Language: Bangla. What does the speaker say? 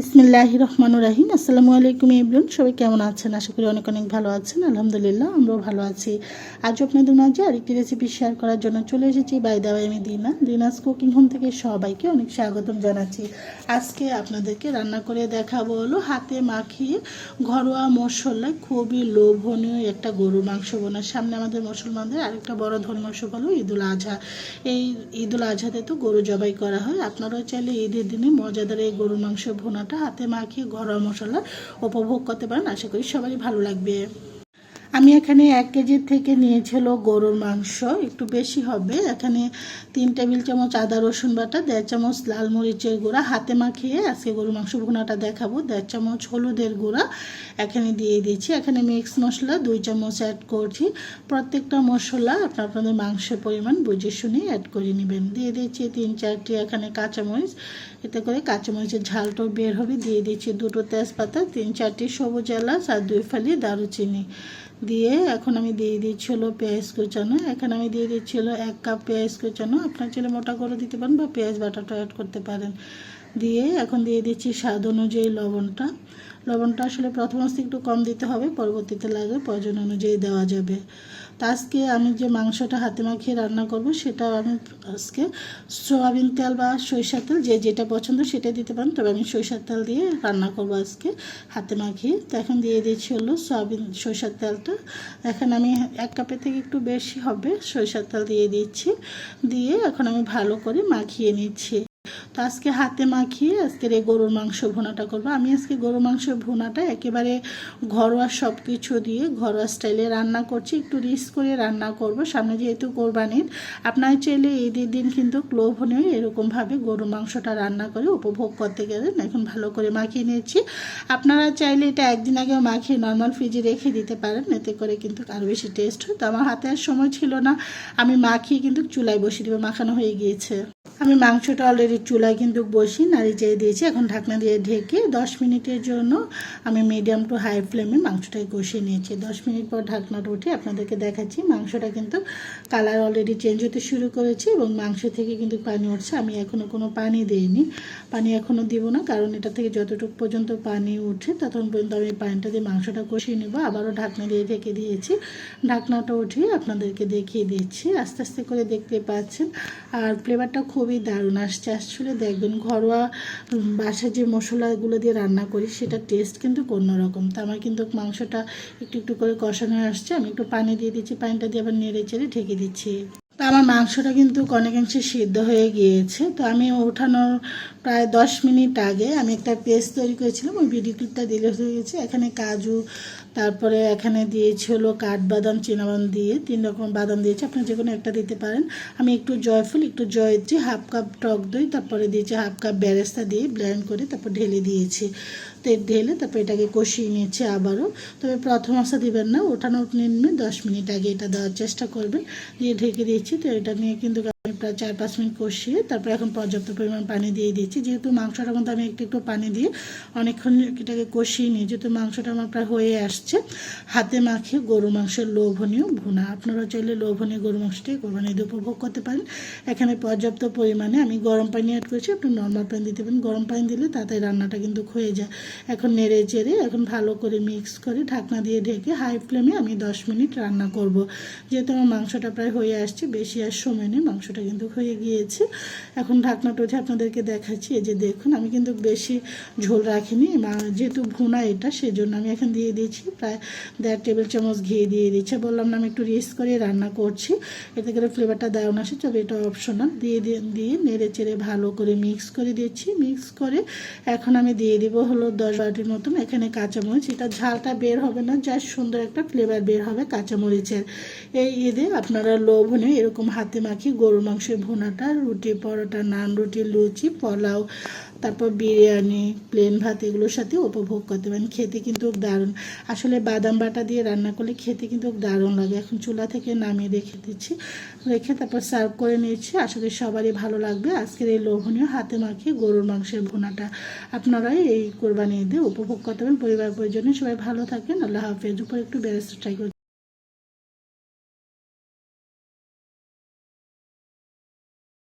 বিসমিল্লাহ রহমান রাহিম। আসসালামু আলাইকুম ইবরুন সবাই কেমন আছেন? আশা করি অনেক অনেক ভালো আছেন। আলহামদুলিল্লাহ, আমরাও ভালো আছি। আজ আপনাদের মাঝে আরেকটি রেসিপি শেয়ার করার জন্য চলে এসেছি বাই দাওয়াই আমি দিনা দিনাস কুকিং হোম থেকে সবাইকে অনেক স্বাগতম জানাচ্ছি। আজকে আপনাদেরকে রান্না করে দেখাবো হলো হাতে মাখিয়ে ঘরোয়া মশলায় খুবই লোভনীয় একটা গরুর মাংস বোনার সামনে আমাদের মুসলমানদের আরেকটা বড় ধর্মীয় উৎসব হলো ঈদুল আজহা। এই ঈদুল আজহাতে তো গরু জবাই করা হয়। আপনারাও চাইলে ঈদের দিনে মজাদার এই গরুর মাংস ভুনাটা হাতে মাখিয়ে গরম মশলা উপভোগ করতে পারেন। আশা করি সবারই ভালো লাগবে। আমি এখানে এক কেজির থেকে নিয়েছিল গরুর মাংস, একটু বেশি হবে। এখানে তিন টেবিল চামচ আদা, রসুন বাটা, দেড় চামচ লাল মরিচের গুঁড়া। হাতে মাখিয়ে আজকে গরুর মাংস ভুনাটা দেখাবো। দেড় চামচ হলুদের গুঁড়া এখানে দিয়ে দিচ্ছি এখানে মিক্স মশলা, দুই চামচ অ্যাড করছি। প্রত্যেকটা মশলা আপনার আপনাদের মাংসের পরিমাণ বুঝে শুনে অ্যাড করে নেবেন। দিয়ে দিচ্ছি তিন চারটি এখানে কাঁচামরিচ। এতে করে কাঁচামরিচের ঝালটাও বের হবে। দিয়ে দিচ্ছি দুটো তেজপাতা, তিন চারটি সবুজ এলাচ আর দুই ফালি দারুচিনি। দিয়ে এখন আমি দিয়ে দিচ্ছি হলো পেঁয়াজ কুচানো। এখানে আমি দিয়ে দিচ্ছি হলো এক কাপ পেঁয়াজ কুচানো। আপনার ছেলে মোটা করে দিতে পারেন বা পেঁয়াজ বাটাটা অ্যাড করতে পারেন। দিয়ে এখন দিয়ে দিচ্ছি স্বাদ অনুযায়ী লবণটা। লবণটা আসলে প্রথম একটু কম দিতে হবে, পরবর্তীতে লাগে প্রয়োজন অনুযায়ী দেওয়া যাবে। আজকে আমি যে মাংসটা হাতে মাখিয়ে রান্না করব সেটা আমি আজকে সোয়াবিন তেল বা সরিষার তেল, যে যেটা পছন্দ সেটা দিতে পারেন। তবে আমি সরিষার তেল দিয়ে রান্না করব আজকে হাতে মাখিয়ে। তো এখন দিয়ে দিয়েছি হলো সোয়াবিন, সরিষার তেলটা। এখন আমি এক কাপের থেকে একটু বেশি হবে, সরিষার তেল দিয়ে দিচ্ছি। দিয়ে এখন আমি ভালো করে মাখিয়ে নিচ্ছি। তো আজকে হাতে মাখিয়ে আজকের এই গরুর মাংস ভুনাটা করব। আমি আজকে গরুর মাংস ভুনাটা একেবারে ঘরোয়া সব কিছু দিয়ে ঘরোয়া স্টাইলে রান্না করছি। একটু রিস্ক করে রান্না করব। সামনে যেহেতু কোরবানির, আপনার চাইলে ঈদের দিন কিন্তু লোভনীয় এরকমভাবে গরুর মাংসটা রান্না করে উপভোগ করতে গেলেন। এখন ভালো করে মাখিয়ে নিয়েছি। আপনারা চাইলে এটা একদিন আগে মাখিয়ে নর্মাল ফ্রিজে রেখে দিতে পারেন। এতে করে কিন্তু আরও বেশি টেস্ট হয়। তো আমার হাতে আর সময় ছিল না। আমি মাখিয়ে কিন্তু চুলায় বসিয়ে দেবো। মাখানো হয়ে গিয়েছে। আমি মাংসটা অলরেডি চুলায় কিন্তু বসি নাড়ি চেয়ে দিয়েছি। এখন ঢাকনা দিয়ে ঢেকে দশ মিনিটের জন্য আমি মিডিয়াম টু হাই ফ্লেমে মাংসটাকে কষিয়ে নিয়েছি। দশ মিনিট পর ঢাকনাটা উঠে আপনাদেরকে দেখাচ্ছি। মাংসটা কিন্তু কালার অলরেডি চেঞ্জ হতে শুরু করেছে এবং মাংস থেকে কিন্তু পানি উঠছে। আমি এখনও কোনো পানি দিইনি। পানি এখনও দিব না, কারণ এটা থেকে যতটুকু পর্যন্ত পানি উঠে ততক্ষণ পর্যন্ত আমি পানিটা দিয়ে মাংসটা কষিয়ে নেব। আবারও ঢাকনা দিয়ে ঢেকে দিয়েছি। ঢাকনাটা উঠিয়ে আপনাদেরকে দেখিয়ে দিচ্ছি। আস্তে আস্তে করে দেখতে পাচ্ছেন। আর ফ্লেভারটা খুবই দারুণ আসছে। আসলে দেখবেন ঘরোয়া বাসায় যে মশলাগুলো দিয়ে রান্না করি, সেটা টেস্ট কিন্তু অন্যরকম। তো আমার কিন্তু মাংসটা একটু একটু করে কষানো আসছে। আমি একটু পানি দিয়ে দিচ্ছি, পানিটা দিয়ে আবার নেড়ে চেড়ে ঢেকে দিচ্ছি। তো আমার মাংসটা কিন্তু অনেকাংশে সিদ্ধ হয়ে গিয়েছে। তো আমি ওঠানোর প্রায় দশ মিনিট আগে আমি একটা পেস্ট তৈরি করেছিলাম। ওই ভিডিও ক্লিপটা দিলে হয়ে গেছে। এখানে কাজু তারপরে এখানে দিয়েছি হলো কাঠবাদাম চিনাবাদাম দিয়ে তিন রকম বাদাম দিয়েছি। আপনি যে কোনো একটা দিতে পারেন। আমি একটু জয়ফুল, একটু জয়ত্রী হাফ কাপ টক দই, তারপরে দিয়েছি হাফ কাপ ব্যারেস্তা দিয়ে ব্লেন্ড করে তারপর ঢেলে দিয়েছি। তো ঢেলে তারপর এটাকে কষিয়ে নিয়েছি আবারও। তবে প্রথম আসা দিবেন না ওঠানো নিম্নে দশ মিনিট আগে এটা দেওয়ার চেষ্টা করবেন। দিয়ে ঢেকে দিয়েছি, তো এটা নিয়ে কিন্তু প্রায় চার পাঁচ মিনিট কষিয়ে তারপরে এখন পর্যাপ্ত পরিমাণ পানি দিয়ে দিচ্ছি যেহেতু মাংসটার মধ্যে আমি একটু একটু পানি দিয়ে অনেকক্ষণ এটাকে কষিয়ে নিই যেহেতু মাংসটা আমার প্রায় হয়ে আসছে। হাতে মাখিয়ে গরু মাংসের লোভনীয় ভুনা। আপনারা চাইলে লোভনীয় গরু মাংসটাই কোরবানি দিয়ে উপভোগ করতে পারেন। এখানে পর্যাপ্ত পরিমাণে আমি গরম পানি অ্যাড করেছি, একটু নর্মাল পানি দিতে পারেন। গরম পানি দিলে তাতে রান্নাটা কিন্তু হয়ে যায়। এখন নেড়ে চেড়ে এখন ভালো করে মিক্স করে ঢাকনা দিয়ে ঢেকে হাই ফ্লেমে আমি দশ মিনিট রান্না করব। যেহেতু আমার মাংসটা প্রায় হয়ে আসছে, বেশি আর সময় নেই, মাংসটা মাংসটা কিন্তু হয়ে গিয়েছে। এখন ঢাকনাটা উঠে আপনাদেরকে দেখাচ্ছি। এই যে দেখুন, আমি কিন্তু বেশি ঝোল রাখিনি। যেহেতু ভুনা এটা সেই জন্য আমি এখন দিয়ে দিয়েছি প্রায় দেড় টেবিল চামচ ঘি দিয়ে দিচ্ছে বললাম না, আমি একটু রিস্ক করে রান্না করছি। এতে করে ফ্লেভারটা দারুণ আসে, তবে এটা অপশনাল দিয়ে দিয়ে নেড়ে চেড়ে ভালো করে মিক্স করে দিচ্ছি। মিক্স করে এখন আমি দিয়ে দিব হলো দশ বারোটির মতন এখানে কাঁচামরিচ। এটা ঝালটা বের হবে না, যা সুন্দর একটা ফ্লেভার বের হবে কাঁচামরিচের। এই ঈদে আপনারা লোভনীয় এরকম হাতে মাখিয়ে গরুর মাংসের ভুনাটা, রুটি পরোটা নান, রুটি, লুচি, পোলাও, তারপর বিরিয়ানি প্লেন ভাত, এগুলোর সাথে উপভোগ করতে পারেন। খেতে কিন্তু দারুণ। আসলে বাদাম বাটা দিয়ে রান্না করলে খেতে কিন্তু দারুণ লাগে। এখন চুলা থেকে নামিয়ে রেখে দিচ্ছি। রেখে তারপর সার্ভ করে নিচ্ছি। আশা করি সবারই ভালো লাগবে। আজকের এই লোভনীয় হাতে মাখিয়ে গরুর মাংসের ভুনাটা। আপনারাই এই কোরবানি ঈদে উপভোগ করতে পারেন। পরিবার পরিজনে সবাই ভালো থাকেন। আল্লাহ হাফেজ। উপর একটু বেরেস্ট ট্রাই